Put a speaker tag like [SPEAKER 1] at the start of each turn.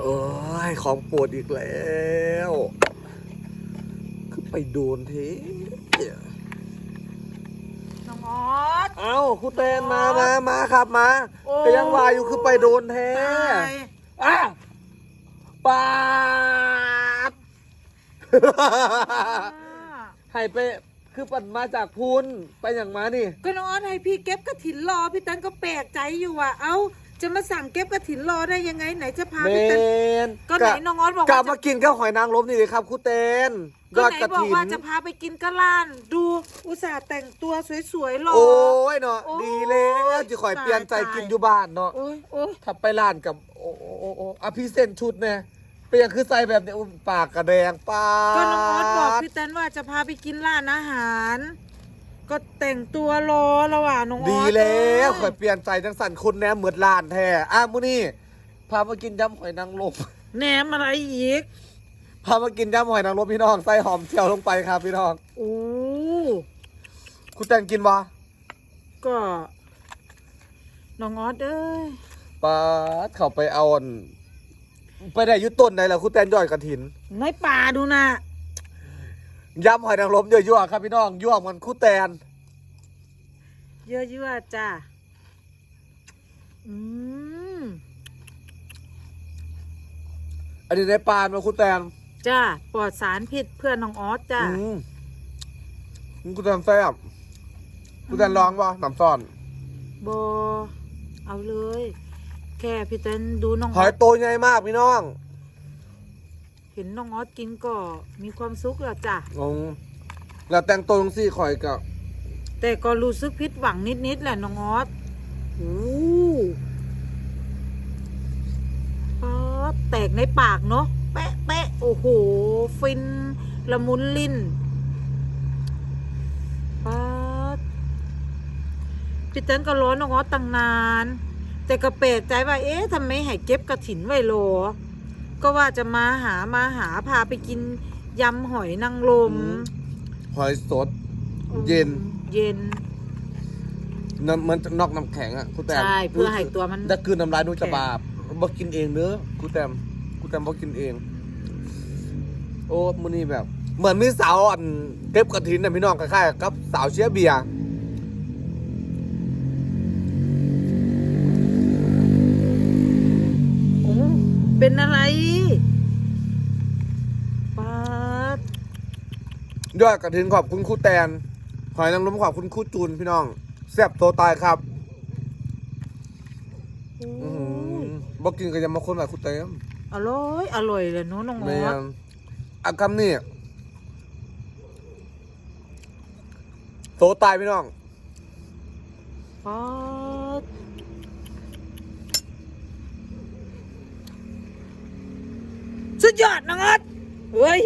[SPEAKER 1] โอ้ยของโปรดอีกแล้วคือไปโดนเท
[SPEAKER 2] น้องออส
[SPEAKER 1] เอ้าคุณเตนมามามาครับมา
[SPEAKER 2] โอ้
[SPEAKER 1] ก็ยังว่าอยู่คือไปโดนแท้
[SPEAKER 2] ตาย
[SPEAKER 1] อะปาดให้ไปคือปั่นมาจากพุนไปอย่างมานี่
[SPEAKER 2] ก็น้องออสให้พี่เก็บกระถินรอพี่เตันก็แปลกใจอยู่ว่า เอ้า จะมาสั่งเก็บกระถินรอได้ยังไงไหนจะพา
[SPEAKER 1] เม
[SPEAKER 2] พี่เตัน
[SPEAKER 1] น
[SPEAKER 2] ก็ไหนน้องออสบอก
[SPEAKER 1] กลั
[SPEAKER 2] ว่า
[SPEAKER 1] บมากินข้าวหอยนางรมนี่เลยครับคุณเตนย
[SPEAKER 2] ก็
[SPEAKER 1] อด
[SPEAKER 2] ไหน
[SPEAKER 1] กระ
[SPEAKER 2] บอก
[SPEAKER 1] ถิน
[SPEAKER 2] ว่าจะพาไปกินกะล่าน ดูอุตส่าห์แต่งตัวสวยๆรอ
[SPEAKER 1] โอ้ยเนาะ
[SPEAKER 2] โอ้ย
[SPEAKER 1] ดีแล้วจะคอยเปลี่ยนใจ
[SPEAKER 2] ตาย
[SPEAKER 1] กินอยู่บ้านเนาะ
[SPEAKER 2] โอ้ยโอ้ย
[SPEAKER 1] ถ้าไปร้านกับโอ้โอ้โอ้โอ้อะพี่เส้นชุดเนี่ยเปลี่ยนคือใส่แบบเนี้ยอุ๊ยปากกระแดงปาด
[SPEAKER 2] ก็น้องออสบอกพี่เตันว่าจะพาไปกินร้านอาหาร ก็แต่งตัวรอแล้วอะน้องออส
[SPEAKER 1] ดีแล้วค
[SPEAKER 2] เอ้
[SPEAKER 1] อยเปลี่ยนใจจังสันคนแหนมเหมือนร้านแท้อะมื้อนี้พามากินยำหอยนางรม
[SPEAKER 2] แหนมอะไรอีก
[SPEAKER 1] พามากินยำหอยนางรมพี่น้องใส่หอมเจียวลงไปครับพี่น้อง
[SPEAKER 2] โอ้
[SPEAKER 1] คุณแตงกินบ่
[SPEAKER 2] ก็น้องออสเอ้ย
[SPEAKER 1] ปาดเข้าไปเอาอันไปได้อยุต้นไหนล่ะคุณแตนย่อยกระถิน
[SPEAKER 2] ในป่าดูนะ
[SPEAKER 1] ยำหอยนางรมยั่วๆครับพี่น้องยั่วเหมันคู่แตน
[SPEAKER 2] เยอะๆจ้าอืม
[SPEAKER 1] อันนี้ในปานมาคุณแตน
[SPEAKER 2] จ้าปลอดสารพิษเพื่อนน้องออสจ้า
[SPEAKER 1] อืมคุณแตนแซ่บคุณแตนลองป่ะน้ำซ่อน
[SPEAKER 2] บอเอาเลย แค่พี่เต้นดูน้อง
[SPEAKER 1] ห
[SPEAKER 2] อ
[SPEAKER 1] อ
[SPEAKER 2] อยส
[SPEAKER 1] โตใหญ่มากพี่น้อง
[SPEAKER 2] เห็นน้องออสกินก็มีความสุขแล้วจ้ะ
[SPEAKER 1] งงแล้วแต่งตัวลงซี่ข่อยกับ
[SPEAKER 2] แต่ก็รู้สึกผิดหวังนิดๆแหละน้องออสโอ้ป๊าดแตกในปากเนาะ แปะแปะโอ้โห ฟิน ละมุนลิ้นป๊าดพี่เต้นก็ร้อนน้องออสตั้งนาน แต่ก็แปลกใจว่า เอ๊ะทำไมให้เก็บกระถินไว้โล ก็ว่าจะมาหามาหาพาไปกินยำหอยนางรม
[SPEAKER 1] หอยสด เย็น
[SPEAKER 2] เย็น
[SPEAKER 1] น้ำมันนอกน้ำแข็งอะคุณแตม
[SPEAKER 2] ใช่เพื่อให้ตัวมัน
[SPEAKER 1] ถ้าคืนน้ำลายนูจะบาปบ่กินเองเด้อคุณแตมคุณแตมบ่กินเอง โอ้มื้อนี้แบบ เหมือนมีสาวอันเก็บกระถินน่ะพี่น้องคล้ายๆกับสาวเชียร์เบียร์
[SPEAKER 2] โอ้ เป็นอะไรป๊าด
[SPEAKER 1] ยอดกระถินขอบคุณครูแตน หอยนางรมขอบคุณครูจูนพี่น้องแซ่บโตตายครับ
[SPEAKER 2] โอ้
[SPEAKER 1] อื้อหือยบ่กินก็อยังมาคนแบบครูแตม
[SPEAKER 2] อร่อย อร่อยเลยเนาะน้องอ
[SPEAKER 1] แม่
[SPEAKER 2] อส
[SPEAKER 1] นอากรรมนี่โตตายพี่น้อง
[SPEAKER 2] ป๊าด สุดยอดน้องออสเฮ้ย